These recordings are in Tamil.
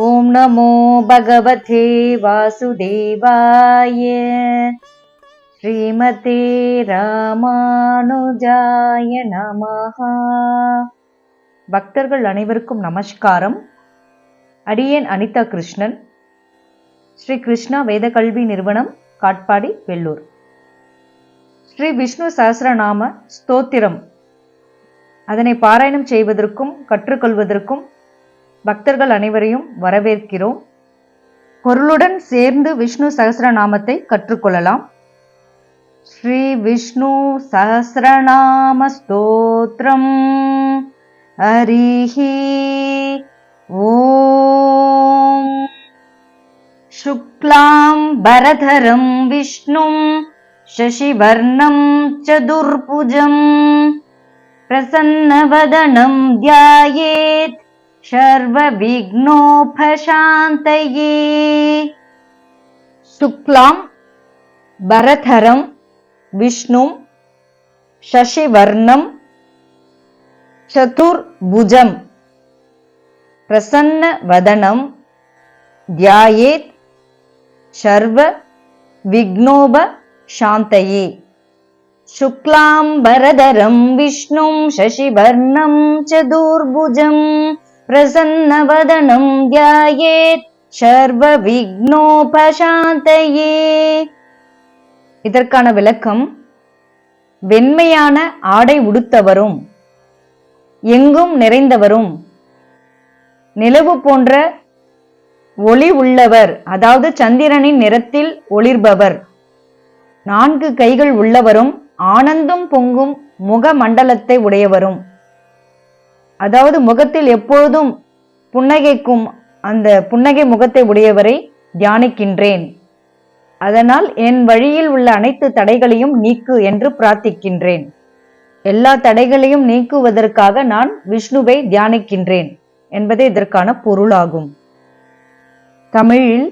ॐ नमो भगवते वासुदेवाय श्रीमते ராமானுஜாய நமஹ பக்தர்கள் அனைவருக்கும் நமஸ்காரம் அடியேன் அனிதா கிருஷ்ணன் ஸ்ரீ கிருஷ்ணா வேத கல்வி நிறுவனம் காட்பாடி வெள்ளூர் ஸ்ரீ விஷ்ணு சஹஸ்ரநாம ஸ்தோத்திரம் அதனை பாராயணம் செய்வதற்கும் கற்றுக்கொள்வதற்கும் பக்தர்கள் அனைவரையும் வரவேற்கிறோம் பொருளுடன் சேர்ந்து விஷ்ணு சஹஸ்ரநாமத்தை கற்றுக்கொள்ளலாம் ஸ்ரீ விஷ்ணு சஹஸ்ரநாம ஸ்தோத்திரம் ஹரிஹி ஓம் शुक्लां भरधरं विष्णुं शशिवर्णं चतुर्भुजं प्रसन्नवदनं ध्यायेत् सर्वविघ्नोपशान्तये शुक्लां भरधरं विष्णुं शशिवर्णं चतुर्भुजं प्रसन्नवदनं ध्यायेत् सर्व विघ्नोप शान्तये शुक्लाम्बरधरं विष्णुं शशिवर्णं चतुर्भुजं प्रसन्नवदनं ध्यायेत् சர்வவிக்னோபசாந்தயே இதற்கான விளக்கம் வெண்மையான ஆடை உடுத்தவரும் எங்கும் நிறைந்தவரும் நிலவு போன்ற ஒளி உள்ளவர் அதாவது சந்திரனின் நிறத்தில் ஒளிர்பவர் நான்கு கைகள் உள்ளவரும் ஆனந்தம் பொங்கும் முக மண்டலத்தை உடையவரும் அதாவது முகத்தில் எப்பொழுதும் புன்னகைக்கும் அந்த புன்னகை முகத்தை உடையவரை தியானிக்கின்றேன். அதனால் என் வழியில் உள்ள அனைத்து தடைகளையும் நீக்கு என்று பிரார்த்திக்கின்றேன். எல்லா தடைகளையும் நீக்குவதற்காக நான் விஷ்ணுவை தியானிக்கின்றேன் என்பதே இதற்கான பொருளாகும். தமிழில்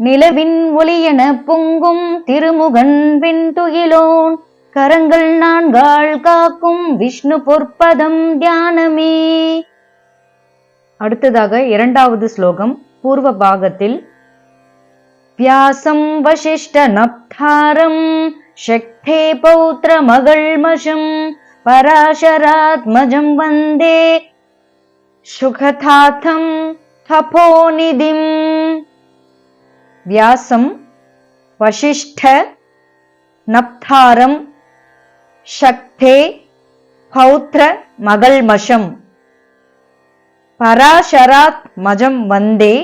நிலவின் ஒளியென பொங்கும் திருமுகன் வெண்துயிலோன் கரங்கள் நான்காள் காக்கும் விஷ்ணு பொற்பதம் தியானமே. அடுத்ததாக இரண்டாவது ஸ்லோகம் பூர்வ பாகத்தில் வியாசம் வசிஷ்ட நப்தாரம் சக்தே பௌத்திர மகள்மஷம் பராசராத்மஜம் வந்தே சுகதாத்தம் தபோநிதிம் வியாசம் வசிஷ்ட நப்தாரம் சக்தே பௌத்திர மகள்மஷம். பராசராத் மஜம் வந்தே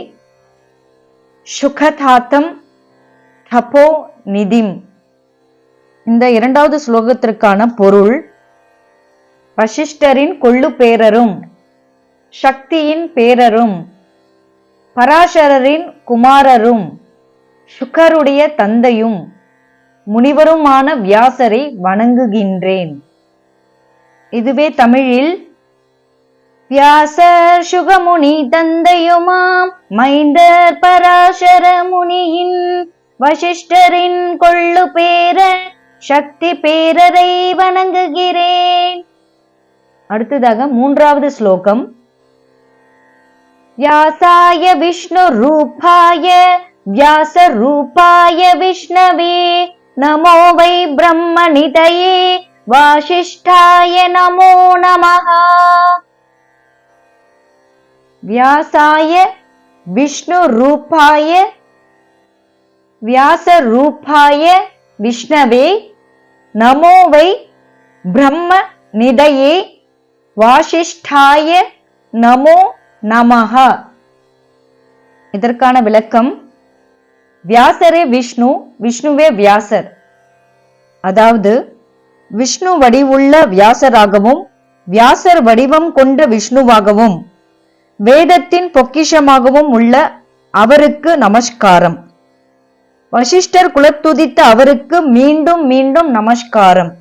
சுகதாத்தம் தபோ நிதிம். இந்த இரண்டாவது ஸ்லோகத்திற்கான பொருள் வசிஷ்டரின் கொள்ளு பேரரும் சக்தியின் பேரரும் பராசரரின் குமாரரும் சுகருடைய தந்தையும் முனிவருமான வியாசரை வணங்குகின்றேன். இதுவே தமிழில் வியாசர் சுகமுனி தந்தையுமாம் மைந்தர் பராசர முனியின் வசிஷ்டரின் கொள்ளு பேர சக்தி பேரரை வணங்குகிறேன். அடுத்ததாக மூன்றாவது ஸ்லோகம் வியாசாய விஷ்ணு ரூபாய வியாச ரூபாய விஷ்ணவே नमो वै ब्रह्मनिधये वासिष्ठाय नमो नमः व्यासाय विष्णुरूपाय व्यासरूपाय विष्णवे नमो वै ब्रह्मनिधये वासिष्ठाय नमो நமஹ இதற்கான விளக்கம் வியாசரே விஷ்ணு விஷ்ணுவே வியாசர். அதாவது விஷ்ணு வடிவுள்ள வியாசராகவும் வியாசர் வடிவம் கொண்ட விஷ்ணுவாகவும் வேதத்தின் பொக்கிஷமாகவும் உள்ள அவருக்கு நமஸ்காரம். வசிஷ்டர் குலத்துதித்த அவருக்கு மீண்டும் மீண்டும் நமஸ்காரம்.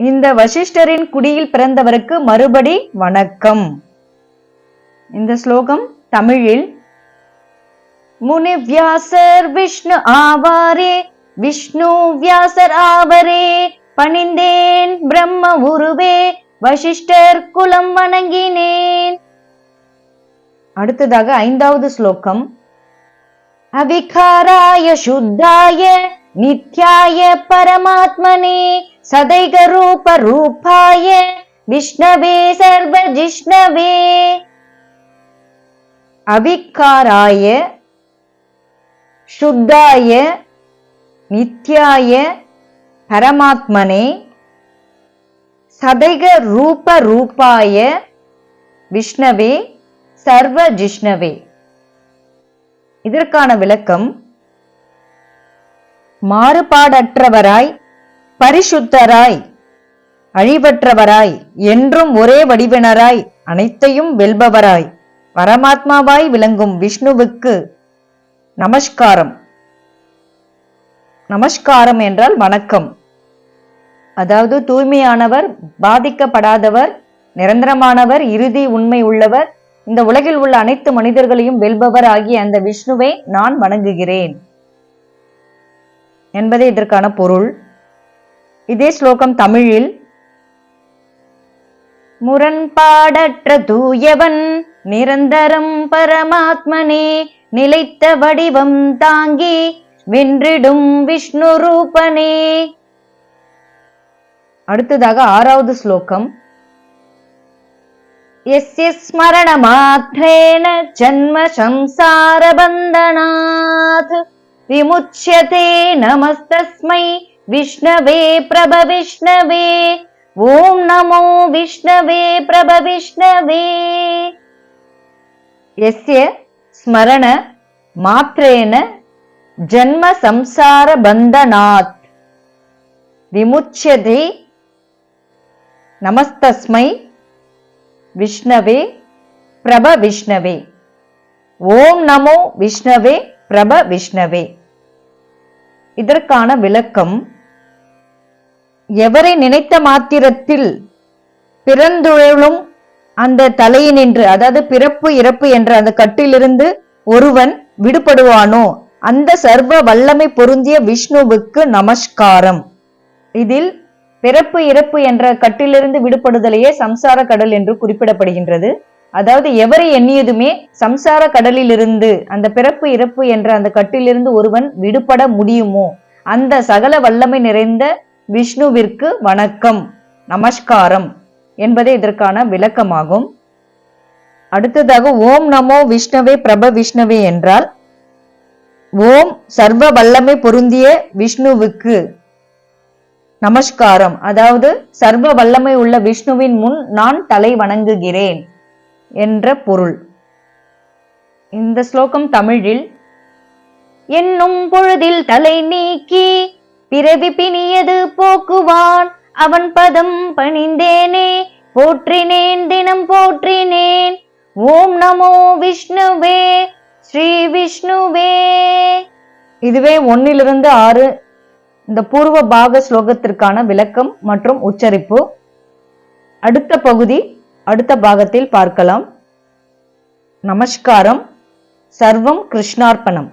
இந்த வசிஷ்டரின் குடியில் பிறந்தவருக்கு மறுபடி வணக்கம். இந்த ஸ்லோகம் தமிழில் முனி வியாசர் விஷ்ணு ஆவாரே. விஷ்ணு வியாசர் ஆவரே. பணிந்தேன் பிரம்ம உருவே. வசிஷ்டர் குலம் வணங்கினேன். அடுத்ததாக ஐந்தாவது ஸ்லோகம். அவிகாராய சுத்தாய நித்யாய பரமாத்மனே. சதைக ரூப ரூபாய விஷ்ணவே சர்வ ஜிஷ்ணவே. அவிகாராய சுத்தாய நித்யாய பரமாத்மனே சதைக ரூப ரூபாய விஷ்ணவே சர்வ ஜிஷ்ணவே இதற்கான விளக்கம் மாறுபாடற்றவராய் பரிசுத்தராய் அழிவற்றவராய் என்றும் ஒரே வடிவினராய் அனைத்தையும் வெல்பவராய் பரமாத்மாவாய் விளங்கும் விஷ்ணுவுக்கு நமஸ்காரம். நமஸ்காரம் என்றால் வணக்கம். அதாவது தூய்மையானவர் பாதிக்கப்படாதவர் நிரந்தரமானவர் இறுதி உண்மை உள்ளவர் இந்த உலகில் உள்ள அனைத்து மனிதர்களையும் வெல்பவர் ஆகிய அந்த விஷ்ணுவை நான் வணங்குகிறேன். என்பதே இதற்கான பொருள். இதே ஸ்லோகம் தமிழில் முரண்பாடற்ற தூயவன் நிரந்தரம் பரமாத்மனே நிலைத்த வடிவம் தாங்கி வென்றிடும் விஷ்ணு ரூபனே. அடுத்ததாக ஆறாவது ஸ்லோகம். எஸ்ய ஸ்மரண மாத்திரேன ஜன்ம சம்சார பந்தனாத். விமுட்சதே நமஸ்தஸ்மை விஷ்ணவே பிரப விஷ்ணவே. ஓம் நமோ விஷ்ணவே பிரப விஷ்ணவே. எஸ்ய ஸ்மரண மாத்திரேன ஜன்ம சம்சார பந்தனாத். விமுச்சியதே நமஸ்தஸ்மை விஷ்ணவே பிரப விஷ்ணவே. ஓம் நமோ விஷ்ணவே பிரப விஷ்ணவே. இதற்கான விளக்கம் எவரை நினைத்த மாத்திரத்தில் பிறந்துழலும் அந்த தலையினின்று அதாவது பிறப்பு இறப்பு என்ற அந்த கட்டிலிருந்து ஒருவன் விடுபடுவானோ அந்த சர்வ வல்லமை பொருந்திய விஷ்ணுவுக்கு நமஸ்காரம். இதில் பிறப்பு இறப்பு என்ற கட்டிலிருந்து விடுபடுதலையே சம்சார கடல் என்று குறிப்பிடப்படுகின்றது. அதாவது எவரை எண்ணியதுமே சம்சார கடலிலிருந்து அந்த பிறப்பு இறப்பு என்ற அந்த கட்டிலிருந்து ஒருவன் விடுபட முடியுமோ அந்த சகல வல்லமை நிறைந்த விஷ்ணுவிற்கு வணக்கம் நமஸ்காரம். என்பதே இதற்கான விளக்கமாகும். அடுத்ததாக ஓம் நமோ விஷ்ணவே பிரப விஷ்ணவே என்றால் ஓம் சர்வ வல்லமை பொருந்திய விஷ்ணுவுக்கு நமஸ்காரம். அதாவது சர்வ வல்லமை உள்ள விஷ்ணுவின் முன் நான் தலை வணங்குகிறேன் என்ற பொருள். இந்த ஸ்லோகம் தமிழில் என்னும் பொழுதில் தலை நீக்கி பிறவி பிணியது போக்குவான். அவன் பதம் பணிந்தேனே போற்றினேன் தினம் போற்றினேன். ஓம் நமோ விஷ்ணுவே ஸ்ரீ விஷ்ணுவே. இதுவே ஒன்னிலிருந்து ஆறு இந்த பூர்வ பாக ஸ்லோகத்திற்கான விளக்கம் மற்றும் உச்சரிப்பு. அடுத்த பகுதி அடுத்த பாகத்தில் பார்க்கலாம். நமஸ்காரம். சர்வம் கிருஷ்ணார்ப்பணம்.